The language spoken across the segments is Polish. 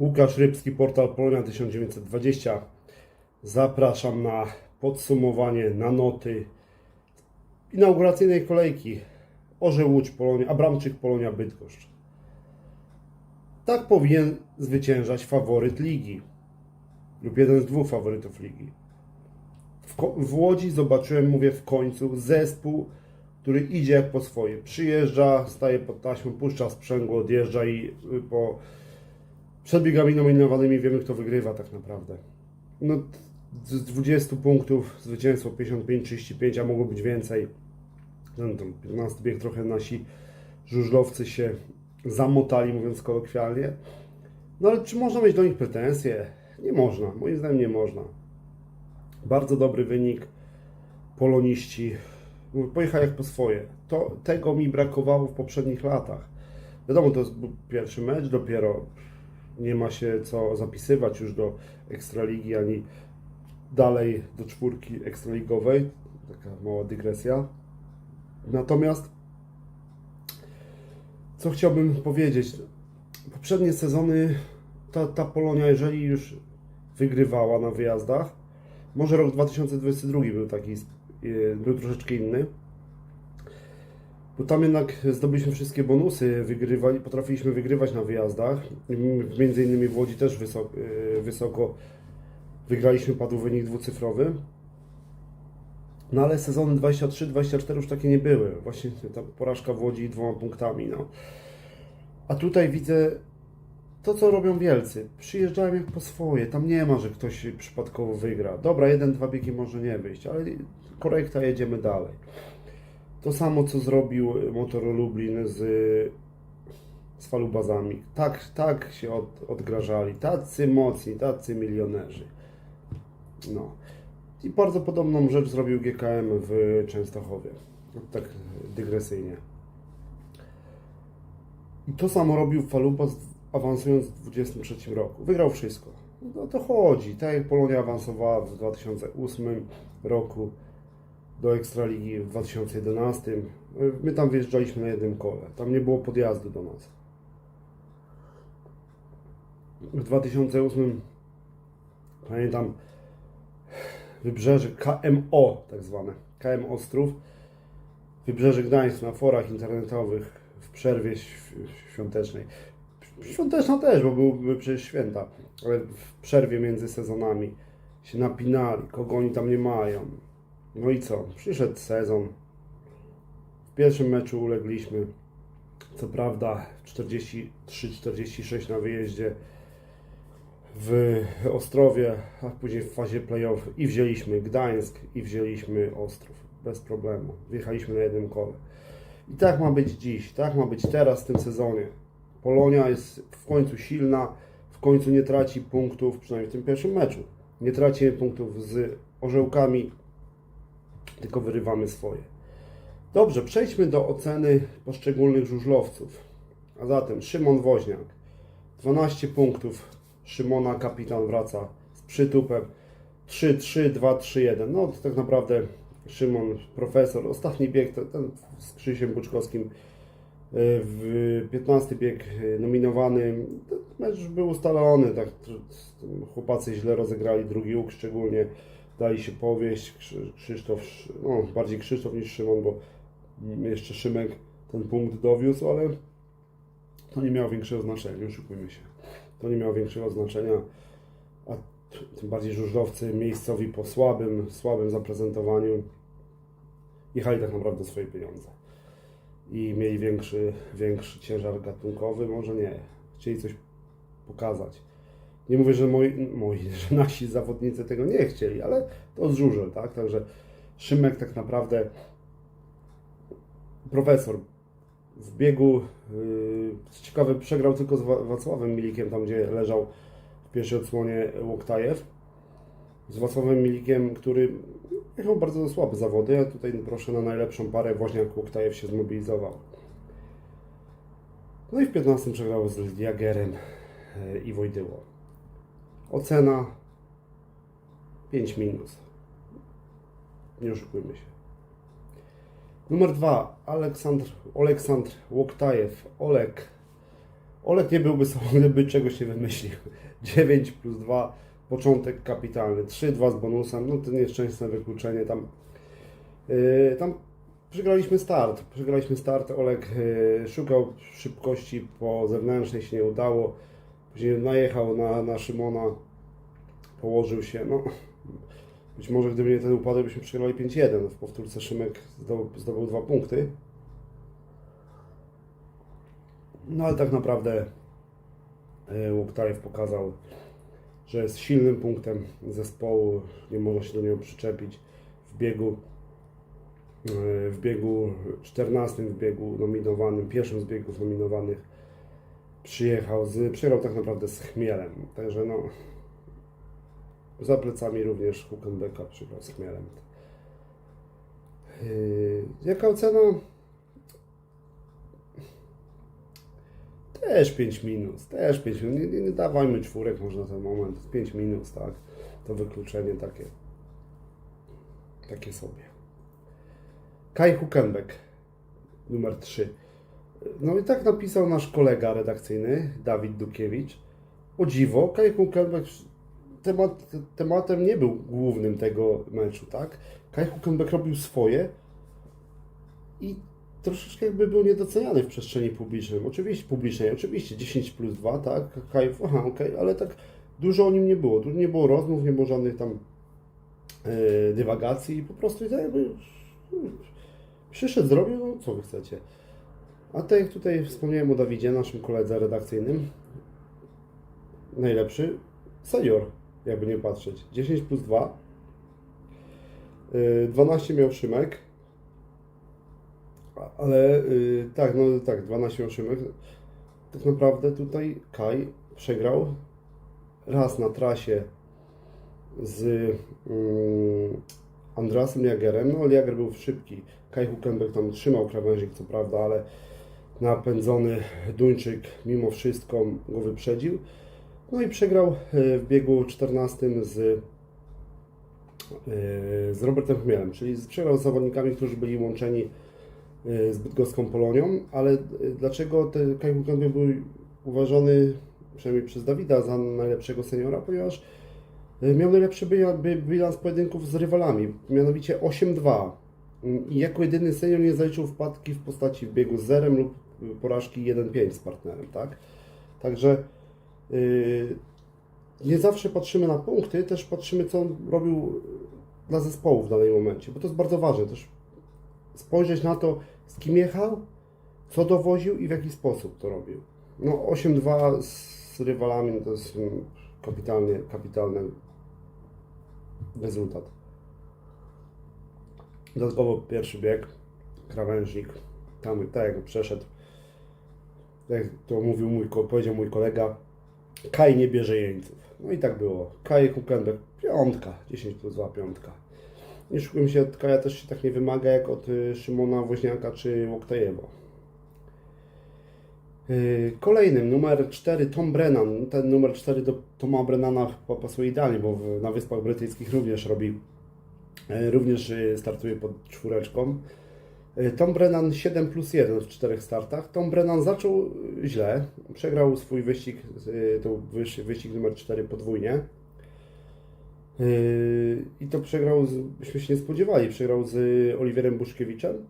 Łukasz Rybski, portal Polonia 1920. Zapraszam na podsumowanie, na noty inauguracyjnej kolejki Orzeł Łódź Polonia, Abramczyk Polonia Bydgoszcz. Tak powinien zwyciężać faworyt ligi lub jeden z dwóch faworytów ligi. W, w Łodzi zobaczyłem, mówię w końcu, zespół, który idzie jak po swoje. Przyjeżdża, staje pod taśmą, puszcza sprzęgło, odjeżdża i y, po przed biegami nominowanymi wiemy, kto wygrywa tak naprawdę. No, z 20 punktów zwycięstwo 55-35, a mogło być więcej. Ten, ten 15 bieg trochę nasi żużlowcy się zamotali, mówiąc kolokwialnie. No ale czy można mieć do nich pretensje? Nie można, moim zdaniem nie można. Bardzo dobry wynik. Poloniści mówię, pojechali jak po swoje. To, tego mi brakowało w poprzednich latach. Wiadomo, to był pierwszy mecz, dopiero nie ma się co zapisywać już do Ekstraligi, ani dalej do czwórki ekstraligowej. Taka mała dygresja. Natomiast co chciałbym powiedzieć? Poprzednie sezony ta, ta Polonia, jeżeli już wygrywała na wyjazdach, może rok 2022 był taki, yy, był troszeczkę inny, bo tam jednak zdobyliśmy wszystkie bonusy, wygrywali, potrafiliśmy wygrywać na wyjazdach. Między innymi w Łodzi też wysoko, wysoko wygraliśmy, padł wynik dwucyfrowy. No ale sezony 23-24 już takie nie były. Właśnie ta porażka w Łodzi dwoma punktami. No. A tutaj widzę to, co robią wielcy. Przyjeżdżają jak po swoje. Tam nie ma, że ktoś przypadkowo wygra. Dobra, jeden, dwa biegi może nie wyjść, ale korekta, jedziemy dalej. To samo, co zrobił Motor Lublin z, z falubazami. Tak, tak się od, odgrażali. Tacy mocni, tacy milionerzy. No. I bardzo podobną rzecz zrobił GKM w Częstochowie. No, Tak dygresyjnie. I to samo robił Falubas awansując w 23 roku. Wygrał wszystko. No to chodzi. Tak jak Polonia awansowała w 2008 roku do Ekstraligi w 2011. My tam wjeżdżaliśmy na jednym kole. Tam nie było podjazdu do nas. W 2008 pamiętam wybrzeże KMO tak zwane. KM Ostrów. Wybrzeże Gdańsk na forach internetowych w przerwie św- świątecznej. Świąteczna też, bo były przecież święta, ale w przerwie między sezonami się napinali, kogo oni tam nie mają. No i co? Przyszedł sezon. W pierwszym meczu ulegliśmy. Co prawda 43-46 na wyjeździe w Ostrowie, a później w fazie playoff i wzięliśmy Gdańsk i wzięliśmy Ostrów. Bez problemu. Wjechaliśmy na jednym kole. I tak ma być dziś, tak ma być teraz w tym sezonie. Polonia jest w końcu silna, w końcu nie traci punktów, przynajmniej w tym pierwszym meczu. Nie traci punktów z orzełkami, tylko wyrywamy swoje. Dobrze, przejdźmy do oceny poszczególnych żużlowców. A zatem Szymon Woźniak. 12 punktów. Szymona kapitan wraca z przytupem. 3-3, 2-3-1. No to tak naprawdę Szymon, profesor, ostatni bieg to, ten z Krzysiem Buczkowskim y, w 15 bieg y, nominowany. Mecz był ustalony, tak chłopacy źle rozegrali drugi łuk szczególnie. Dali się powieść, Krzy- Krzysztof, Sz- no bardziej Krzysztof niż Szymon, bo jeszcze Szymek ten punkt dowiózł, ale to nie miało większego znaczenia, nie oszukujmy się. To nie miało większego znaczenia, a tym bardziej żużlowcy miejscowi po słabym, słabym zaprezentowaniu jechali tak naprawdę swoje pieniądze i mieli większy, większy ciężar gatunkowy, może nie, chcieli coś pokazać. Nie mówię, że moi, moi, że nasi zawodnicy tego nie chcieli, ale to z żużel, tak? Także Szymek tak naprawdę profesor w biegu, yy, co ciekawe, przegrał tylko z Wa- Wacławem Milikiem, tam gdzie leżał w pierwszej odsłonie Łoktajew. Z Wacławem Milikiem, który jechał bardzo słabe zawody, a tutaj proszę na najlepszą parę Woźniak Łoktajew się zmobilizował. No i w 15 przegrał z Jagerem yy, i Wojdyło. Ocena 5 minus. Nie oszukujmy się. Numer dwa, Aleksandr, Oleksandr Łoktajew, Olek. Olek nie byłby sobą, gdyby czegoś nie wymyślił. 9 plus 2, początek kapitalny. 3-2 z bonusem, no to nieszczęsne wykluczenie tam. Yy, tam przegraliśmy start. Przegraliśmy start. Olek yy, szukał szybkości po zewnętrznej, się nie udało. Później najechał na, na Szymona, położył się. No, być może gdyby nie ten upadek, byśmy przegrali 5-1. W powtórce Szymek zdobył, zdobył dwa punkty. No ale tak naprawdę e, Łoktajew pokazał, że jest silnym punktem zespołu, nie można się do niego przyczepić. W biegu, e, w biegu 14, w biegu nominowanym, pierwszym z biegów nominowanych przyjechał, z, przyjechał tak naprawdę z Chmielem, także no za plecami również Hukenbecka przyjechał z Chmielem. Yy, jaka ocena? Też 5 minus, też 5 minus. Nie, nie, nie dawajmy czwórek może na ten moment. 5 minus, tak. To wykluczenie takie. Takie sobie. Kai Hukenbeck, numer 3. No i tak napisał nasz kolega redakcyjny, Dawid Dukiewicz. O dziwo, Kai Hukenbeck temat, tematem nie był głównym tego meczu, tak? Kai Hukenbeck robił swoje i troszeczkę jakby był niedoceniany w przestrzeni publicznej. Oczywiście publicznej, oczywiście 10 plus 2, tak? Kai, aha, okej, ale tak dużo o nim nie było. Nie było rozmów, nie było żadnych tam e, dywagacji po prostu tak jakby hmm, przyszedł, zrobił, no co wy chcecie. A tak jak tutaj wspomniałem o Dawidzie, naszym koledze redakcyjnym, najlepszy senior, jakby nie patrzeć. 10 plus 2. Yy, 12 miał Szymek. Ale yy, tak, no tak, 12 miał Szymek. Tak naprawdę tutaj Kai przegrał raz na trasie z yy, Andrasem Jagerem. No, Jager był szybki. Kai Hukenbeck tam trzymał krawężnik, co prawda, ale napędzony Duńczyk mimo wszystko go wyprzedził. No i przegrał e, w biegu 14 z, e, z Robertem Chmielem, czyli przegrał z zawodnikami, którzy byli łączeni e, z bydgoską Polonią, ale dlaczego ten Kai był uważany, przynajmniej przez Dawida, za najlepszego seniora? Ponieważ miał najlepszy bilans pojedynków z rywalami, mianowicie 8-2 i jako jedyny senior nie zaliczył wpadki w postaci biegu z zerem lub porażki 1-5 z partnerem, tak? Także Yy, nie zawsze patrzymy na punkty, też patrzymy, co on robił dla zespołu w danym momencie, bo to jest bardzo ważne. Też spojrzeć na to, z kim jechał, co dowoził i w jaki sposób to robił. No 8-2 z rywalami no to jest mm, kapitalnie, kapitalny rezultat. Dodatkowo pierwszy bieg, krawężnik, tam tak jak przeszedł, jak to mówił mój, powiedział mój kolega, Kaj nie bierze jeńców. No i tak było. Kaj Hukenbeck, piątka, 10 plus 2, piątka. Nie szukam się od Kaja też się tak nie wymaga jak od y, Szymona Woźniaka czy Łoktajewa. Y, Kolejnym, numer 4, Tom Brennan. Ten numer 4 do Toma Brennana pasuje idealnie, bo na Wyspach Brytyjskich również robi, y, również startuje pod czwóreczką. Y, Tom Brennan 7 plus 1 w czterech startach. Tom Brennan zaczął źle. Przegrał swój wyścig, y, to wyścig numer 4 podwójnie. Y, I to przegrał, z, się nie spodziewali, przegrał z Oliwierem Buszkiewiczem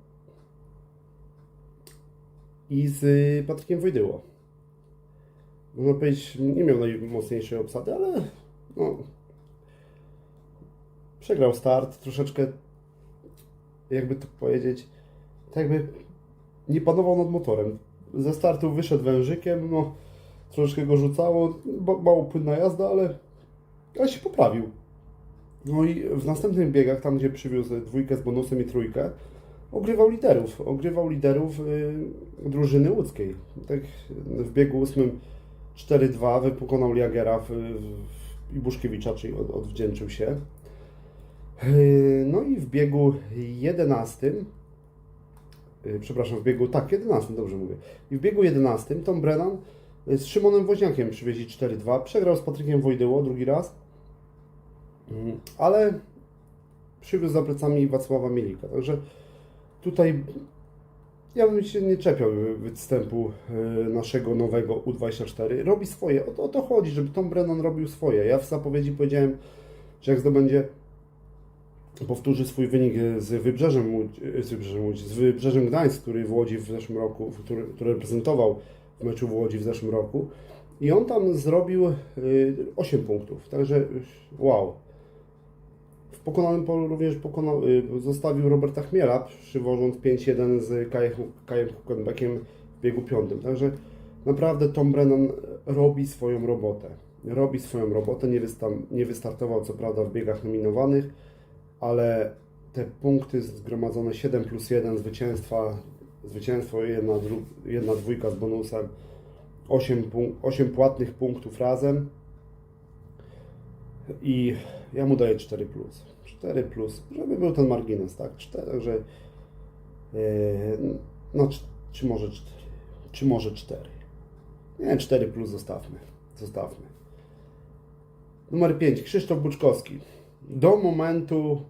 i z Patrykiem Wojdyło. Można powiedzieć, nie miał najmocniejszej obsady, ale no, przegrał start, troszeczkę jakby to powiedzieć, tak jakby nie panował nad motorem. Ze startu wyszedł wężykiem, no troszeczkę go rzucało, mało płynna jazda, ale, ale się poprawił. No i w następnych biegach, tam gdzie przywiózł dwójkę z bonusem i trójkę, ogrywał liderów, ogrywał liderów y, drużyny łódzkiej. Tak w biegu ósmym 4-2 wy- pokonał Jagera w, w, i Buszkiewicza, czyli od, odwdzięczył się. Yy, No i w biegu 11, yy, przepraszam, w biegu, tak, 11, dobrze mówię. I w biegu 11 Tom Brennan yy, z Szymonem Woźniakiem przywieźli 4-2, przegrał z Patrykiem Wojdyło drugi raz, Yy, ale przywiózł za plecami Wacława Mielika. Także tutaj ja bym się nie czepiał występu e, naszego nowego U24. Robi swoje. O to, o to chodzi, żeby Tom Brennan robił swoje. Ja w zapowiedzi powiedziałem, że jak zdobędzie, powtórzy swój wynik z Wybrzeżem Łódź, z Wybrzeżem, z Wybrzeżem Gdańsk, który w Łodzi w zeszłym roku, który, który reprezentował w meczu w Łodzi w zeszłym roku. I on tam zrobił y, 8 punktów. Także wow. W pokonanym polu również pokonał, zostawił Roberta Chmiela, przywożąc 5-1 z Kajem, Huckenbeckiem w biegu piątym. Także naprawdę Tom Brennan robi swoją robotę. Robi swoją robotę. Nie, nie wystartował co prawda w biegach nominowanych, ale te punkty zgromadzone 7 plus 1 zwycięstwa, zwycięstwo jedna, dru- jedna dwójka z bonusem, 8, punk- 8 płatnych punktów razem i ja mu daję 4 plus. 4 plus, żeby był ten margines, tak? 4, także yy, no, czy, czy może 4, czy może 4. Nie, 4 plus zostawmy. Zostawmy. Numer 5. Krzysztof Buczkowski. Do momentu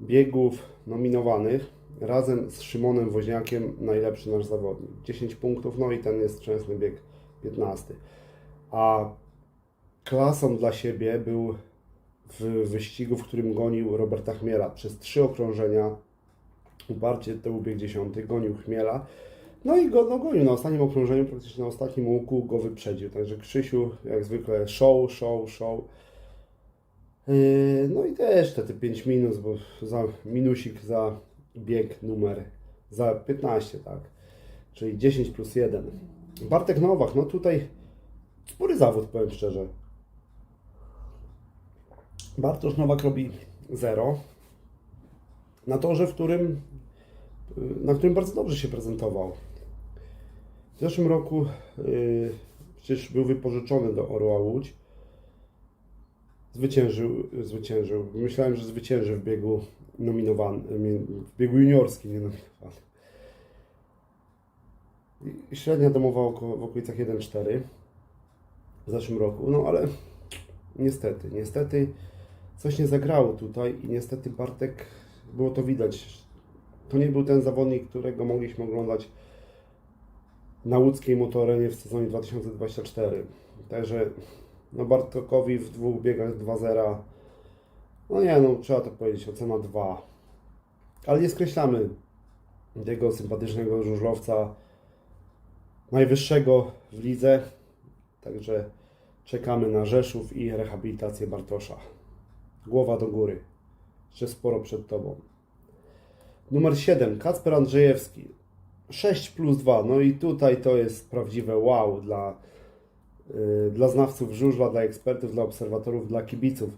biegów nominowanych razem z Szymonem Woźniakiem najlepszy nasz zawodnik. 10 punktów, no i ten jest szczęsny bieg 15. A klasą dla siebie był w wyścigu, w którym gonił Roberta Chmiela. Przez trzy okrążenia uparcie to bieg 10, gonił Chmiela. No i go no, gonił na ostatnim okrążeniu, praktycznie na ostatnim łuku go wyprzedził. Także Krzysiu, jak zwykle, show, show, show. Yy, No i też te, te 5 minus, bo za minusik za bieg numer za 15, tak. Czyli 10 plus 1. Bartek Nowak, no tutaj spory zawód, powiem szczerze. Bartosz Nowak robi 0 na torze, w którym yy, na którym bardzo dobrze się prezentował. W zeszłym roku yy, przecież był wypożyczony do Orła Łódź. Zwyciężył, zwyciężył. Myślałem, że zwycięży w biegu nominowanym, w biegu juniorskim, nie nominowany. I Średnia domowa około, w okolicach 1,4 w zeszłym roku. No ale niestety, niestety coś nie zagrało tutaj i niestety Bartek, było to widać. To nie był ten zawodnik, którego mogliśmy oglądać na łódzkiej motorenie w sezonie 2024. Także no Bartokowi w dwóch biegach 2-0. No nie, no trzeba to powiedzieć, ocena 2. Ale nie skreślamy tego sympatycznego żużlowca najwyższego w lidze. Także czekamy na Rzeszów i rehabilitację Bartosza. Głowa do góry. Jeszcze sporo przed Tobą. Numer 7. Kacper Andrzejewski. 6 plus 2. No i tutaj to jest prawdziwe wow dla, dla znawców żużla, dla ekspertów, dla obserwatorów, dla kibiców.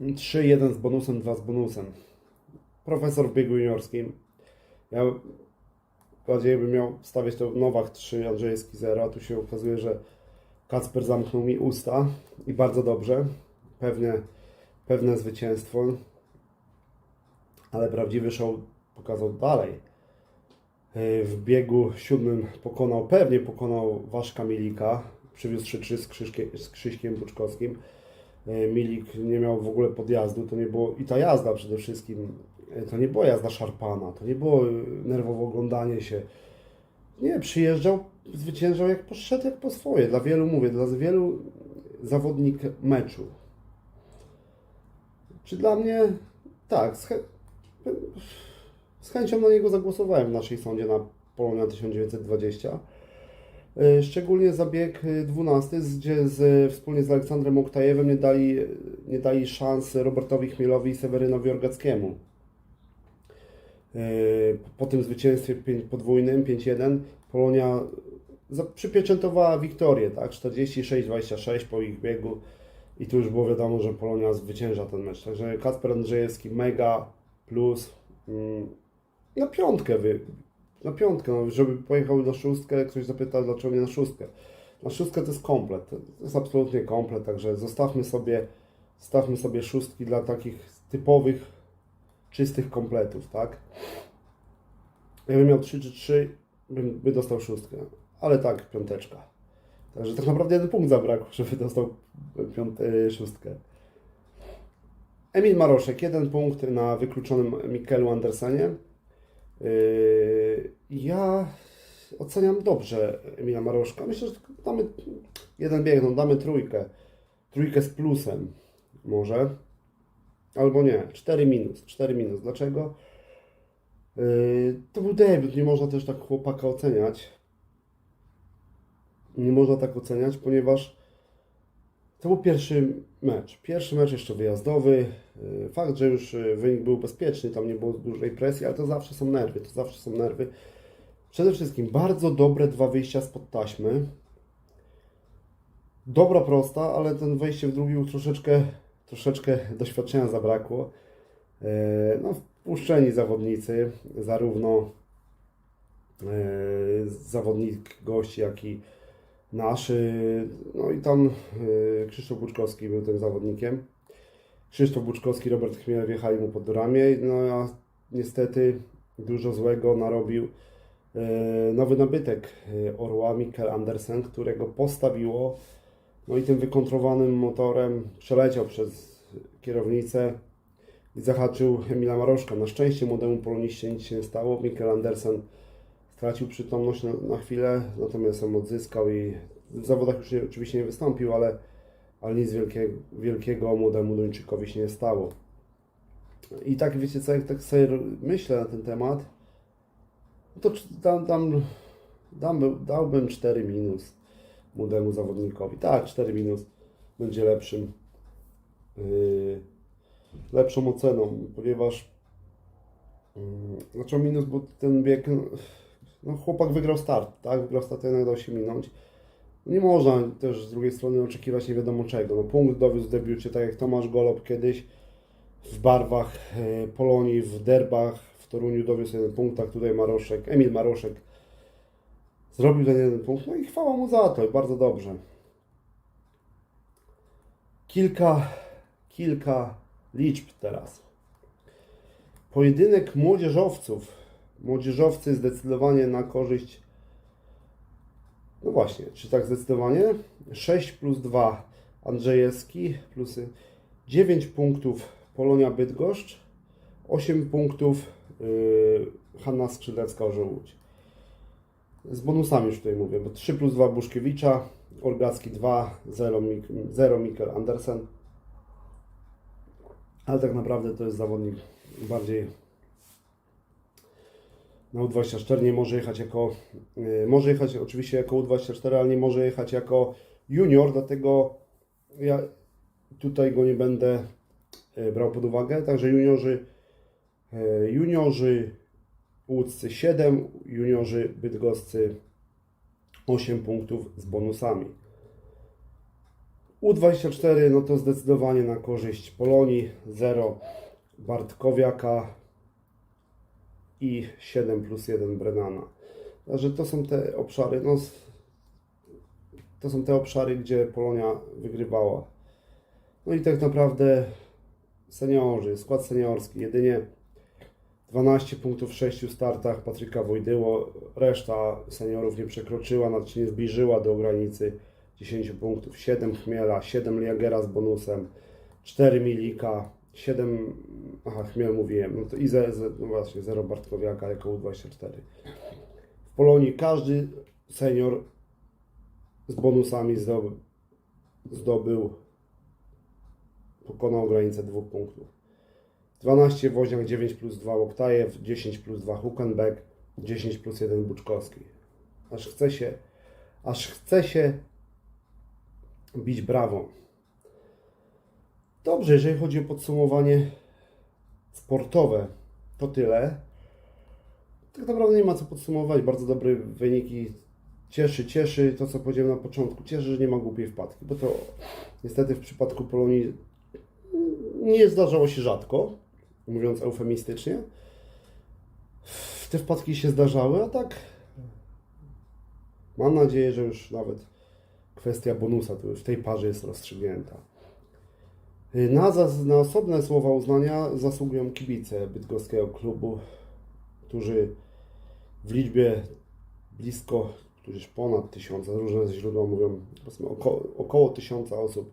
3-1 z bonusem, 2 z bonusem. Profesor w biegu juniorskim. Ja bardziej bym miał stawiać to Nowak 3, Andrzejewski 0, a tu się okazuje, że Kacper zamknął mi usta i bardzo dobrze. Pewnie, pewne zwycięstwo, ale prawdziwy show pokazał dalej. Yy, W biegu siódmym pokonał, pewnie pokonał Waszka Milika, przywiózł 3-3 z, z Krzyśkiem Buczkowskim. Yy, Milik nie miał w ogóle podjazdu, to nie było, i ta jazda przede wszystkim, yy, to nie była jazda szarpana, to nie było nerwowe oglądanie się. Nie, przyjeżdżał, zwyciężał jak poszedł, jak po swoje. Dla wielu, mówię, dla wielu zawodnik meczu. Czy dla mnie, tak, z, chę... z chęcią na niego zagłosowałem w naszej sądzie na Polonia 1920. E, Szczególnie za bieg e, 12, gdzie z, wspólnie z Aleksandrem Oktajewem nie dali, nie dali szans Robertowi Chmielowi i Sewerynowi Orgackiemu. E, Po tym zwycięstwie podwójnym 5-1 Polonia przypieczętowała wiktorię, tak? 46-26 po ich biegu i tu już było wiadomo, że Polonia zwycięża ten mecz. Także Kacper Andrzejewski mega plus mm, na piątkę wy, na piątkę, no, żeby pojechał na szóstkę, ktoś zapyta dlaczego nie na szóstkę. Na szóstkę to jest komplet, to jest absolutnie komplet, także zostawmy sobie, zostawmy sobie szóstki dla takich typowych, czystych kompletów, tak? Jakbym miał 3 czy 3, bym by dostał szóstkę, ale tak, piąteczka. Także tak naprawdę jeden punkt zabrakło, żeby dostał piąt, y, szóstkę. Emil Maroszek, jeden punkt na wykluczonym Mikelu Andersenie. Yy, Ja oceniam dobrze Emila Maroszka. Myślę, że damy jeden bieg, no damy trójkę. Trójkę z plusem może. Albo nie, 4 minus. 4 minus. Dlaczego? Yy, To był debiut, nie można też tak chłopaka oceniać. Nie można tak oceniać, ponieważ to był pierwszy mecz. Pierwszy mecz jeszcze wyjazdowy. Yy, Fakt, że już yy, wynik był bezpieczny, tam nie było dużej presji, ale to zawsze są nerwy. To zawsze są nerwy. Przede wszystkim bardzo dobre dwa wyjścia spod taśmy. Dobra prosta, ale ten wejście w drugi troszeczkę, troszeczkę doświadczenia zabrakło. E, No, wpuszczeni zawodnicy, zarówno zawodnik gości, jak i nasz. e, No i tam e, Krzysztof Buczkowski był tym zawodnikiem. Krzysztof Buczkowski, Robert Chmiel wjechali mu pod ramię. No a niestety dużo złego narobił e, nowy nabytek e, Orła, Mikkel Andersen, którego postawiło no i tym wykontrowanym motorem przeleciał przez kierownicę i zahaczył Emila Maroszka. Na szczęście młodemu poloniście nic się nie stało. Mikkel Andersen stracił przytomność na, na chwilę, natomiast ją odzyskał i w zawodach już nie, oczywiście nie wystąpił, ale, ale nic wielkiego, wielkiego młodemu Duńczykowi się nie stało. I tak wiecie co, jak tak sobie myślę na ten temat, to dam, dam, dam, dałbym 4 minus młodemu zawodnikowi. Tak, 4 minus będzie lepszym yy, lepszą oceną, ponieważ yy, znaczy minus, bo ten bieg no, chłopak wygrał start, tak? Wygrał start, jednak dał się minąć. No Nie można też z drugiej strony oczekiwać nie wiadomo czego. No, punkt dowiózł w debiucie, tak jak Tomasz Golob kiedyś w barwach e, Polonii, w derbach w Toruniu dowiózł jeden punkt, tak tutaj Maroszek, Emil Maroszek zrobił ten jeden punkt, no i chwała mu za to, bardzo dobrze. Kilka, kilka liczb teraz. Pojedynek młodzieżowców. Młodzieżowcy zdecydowanie na korzyść. No właśnie, czy tak zdecydowanie? 6 plus 2 Andrzejewski, plusy 9 punktów Polonia Bydgoszcz, 8 punktów yy, Hanna Skrzydlecka Orzeł. Z bonusami już tutaj mówię, bo 3 plus 2 Buszkiewicza, Orgacki 2, 0, Mik 0 Mikkel Andersen. Ale tak naprawdę to jest zawodnik bardziej na U24 nie może jechać jako, y, może jechać oczywiście jako U24, ale nie może jechać jako junior, dlatego ja tutaj go nie będę y, brał pod uwagę. Także juniorzy, y, juniorzy łódzcy 7, juniorzy bydgoscy 8 punktów z bonusami. U24 no to zdecydowanie na korzyść Polonii 0 Bartkowiaka i 7 plus 1 Brennana. Także to są te obszary, no, to są te obszary, gdzie Polonia wygrywała. No i tak naprawdę seniorzy, skład seniorski, jedynie 12 punktów w 6 startach Patryka Wojdyło, reszta seniorów nie przekroczyła, znaczy nie zbliżyła do granicy 10 punktów, 7 Chmiela, 7 Liagera z bonusem, 4 Milika, 7, aha Chmiel mówiłem, no to i ze, ze, no właśnie 0 Bartkowiaka jako U24. W Polonii każdy senior z bonusami zdobył, zdobył pokonał granicę dwóch punktów. 12 Woźniak, 9 plus 2 Łoktajew, 10 plus 2 Hukenbeck, 10 plus 1 Buczkowski. Aż chce się, aż chce się bić brawo. Dobrze, jeżeli chodzi o podsumowanie sportowe, to tyle. Tak naprawdę nie ma co podsumować. Bardzo dobre wyniki. Cieszy, cieszy to, co powiedziałem na początku. Cieszy, że nie ma głupiej wpadki, bo to niestety w przypadku Polonii nie zdarzało się rzadko, mówiąc eufemistycznie. Te wpadki się zdarzały, a tak mam nadzieję, że już nawet kwestia bonusa tu w tej parze jest rozstrzygnięta. Na, zas- na osobne słowa uznania zasługują kibice bydgoskiego klubu, którzy w liczbie blisko, tudzież ponad tysiąca, różne źródła mówią, około, około tysiąca osób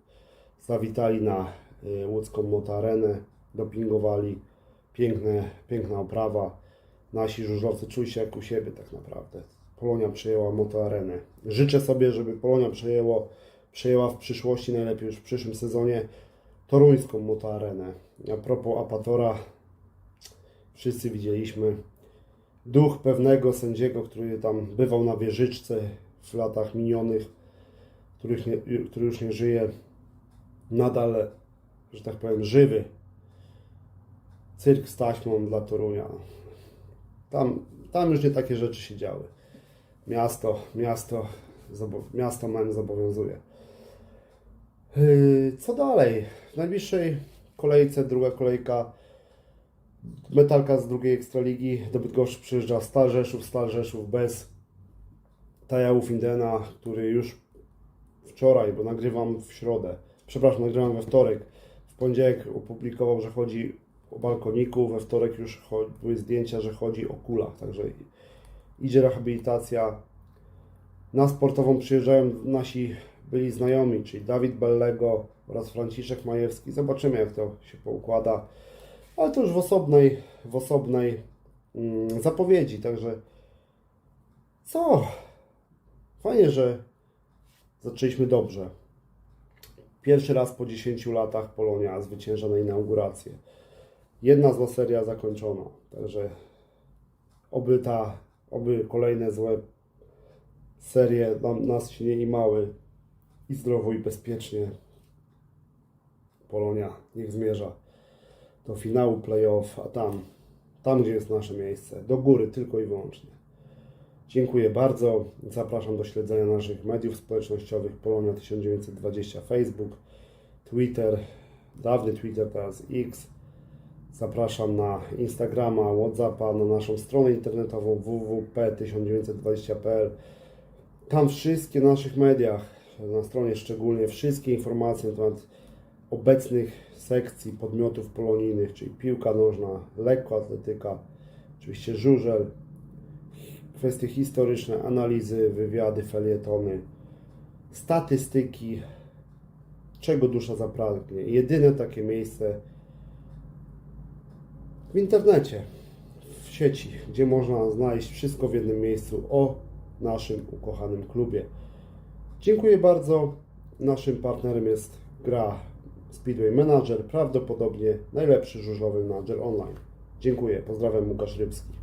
zawitali na y, łódzką motoarenę, dopingowali, piękne, piękna oprawa, nasi żużlowcy czuli się jak u siebie tak naprawdę. Polonia przejęła motoarenę. Życzę sobie, żeby Polonia przejęło, przejęła w przyszłości, najlepiej już w przyszłym sezonie, toruńską motoarenę. A propos Apatora, wszyscy widzieliśmy duch pewnego sędziego, który tam bywał na wieżyczce w latach minionych, których nie, który już nie żyje, nadal, że tak powiem, żywy. Cyrk z taśmą dla Torunia. Tam, tam już nie takie rzeczy się działy. Miasto, miasto, miasto MEM zobowiązuje. Yy, Co dalej? W najbliższej kolejce, druga kolejka, metalka z drugiej Ekstraligi, do Bydgoszczy przyjeżdża Stal Rzeszów, Stal Rzeszów bez Tajałów Indena, który już wczoraj, bo nagrywam w środę, przepraszam, nagrywam we wtorek, w poniedziałek opublikował, że chodzi o balkoniku, we wtorek już były zdjęcia, że chodzi o kulach, także idzie rehabilitacja. Na sportową przyjeżdżają nasi byli znajomi, czyli Dawid Bellego oraz Franciszek Majewski. Zobaczymy, jak to się poukłada, ale to już w osobnej, w osobnej mm, zapowiedzi, także co? Fajnie, że zaczęliśmy dobrze. Pierwszy raz po 10 latach Polonia zwycięża na inaugurację. Jedna zła seria zakończona, także oby ta, oby kolejne złe serie nam, nas się nie imały i zdrowo i bezpiecznie Polonia niech zmierza do finału playoff, a tam, tam gdzie jest nasze miejsce, do góry tylko i wyłącznie. Dziękuję bardzo. Zapraszam do śledzenia naszych mediów społecznościowych Polonia 1920 Facebook, Twitter, dawny Twitter, teraz X. Zapraszam na Instagrama, Whatsappa, na naszą stronę internetową www.p1920.pl. Tam wszystkie naszych mediach, na stronie szczególnie wszystkie informacje na temat obecnych sekcji podmiotów polonijnych, czyli piłka nożna, lekkoatletyka, oczywiście żużel, kwestie historyczne, analizy, wywiady, felietony, statystyki, czego dusza zapragnie. Jedyne takie miejsce w internecie, w sieci, gdzie można znaleźć wszystko w jednym miejscu o naszym ukochanym klubie. Dziękuję bardzo. Naszym partnerem jest gra Speedway Manager, prawdopodobnie najlepszy żużlowy manager online. Dziękuję. Pozdrawiam Łukasz Rybski.